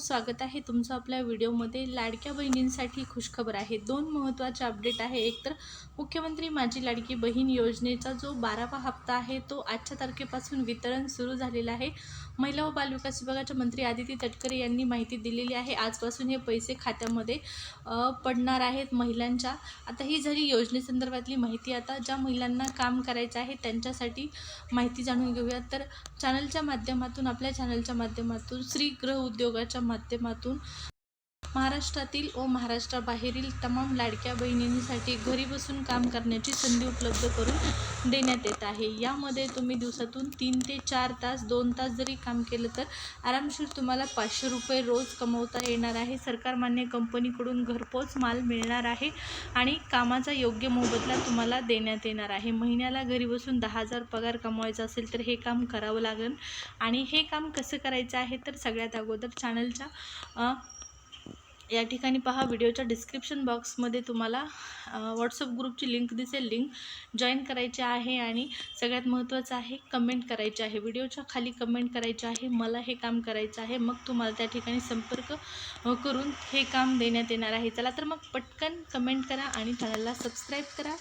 स्वागत आहे. तुमचं आपल्या व्हिडिओमध्ये लाडक्या बहिणींसाठी खुशखबर आहे. दोन महत्त्वाचे अपडेट आहे. एक तर मुख्यमंत्री माझी लाडकी बहीण योजनेचा जो बारावा हप्ता आहे तो आजच्या तारखेपासून वितरण सुरू झालेला आहे. महिला व बालविकास विभागाच्या मंत्री आदिती तटकरे यांनी माहिती दिलेली आहे. आजपासून हे पैसे खात्यामध्ये पडणार आहेत महिलांच्या. आता ही झाली योजनेसंदर्भातली माहिती. आता ज्या महिलांना काम करायचं आहे त्यांच्यासाठी माहिती जाणून घेऊयात तर चॅनलच्या माध्यमातून आपल्या चॅनलच्या माध्यमातून स्त्रीगृह उद्योगाच्या माध्यमातून महाराष्ट्रातील व महाराष्ट्राबाहेरील तमाम लाडक्या बहिणींसाठी घरी बसून काम करण्याची संधी उपलब्ध करून देण्यात येत आहे. यामध्ये तुम्ही दिवसातून तीन ते चार तास दोन तास जरी काम केलं तर आरामशीर तुम्हाला पाचशे रुपये रोज कमवता येणार आहे. सरकारमान्य कंपनीकडून घरपोच माल मिळणार आहे आणि कामाचा योग्य मोबदला तुम्हाला देण्यात येणार आहे. महिन्याला घरी बसून दहा हजार पगार कमवायचा असेल तर हे काम करावं लागेल आणि हे काम कसं करायचं आहे तर सगळ्यात अगोदर चॅनलच्या या ठिकाणी पहा व्हिडिओच्या डिस्क्रिप्शन बॉक्समध्ये तुम्हाला व्हॉट्सअप ग्रुपची लिंक दिसेल. लिंक जॉईन करायची आहे आणि सगळ्यात महत्त्वाचं आहे कमेंट करायची आहे. व्हिडिओच्या खाली कमेंट करायची आहे मला हे काम करायचं आहे मग तुम्हाला त्या ठिकाणी संपर्क करून हे काम देण्यात येणार आहे. चला तर मग पटकन कमेंट करा आणि चॅनलला सबस्क्राईब करा.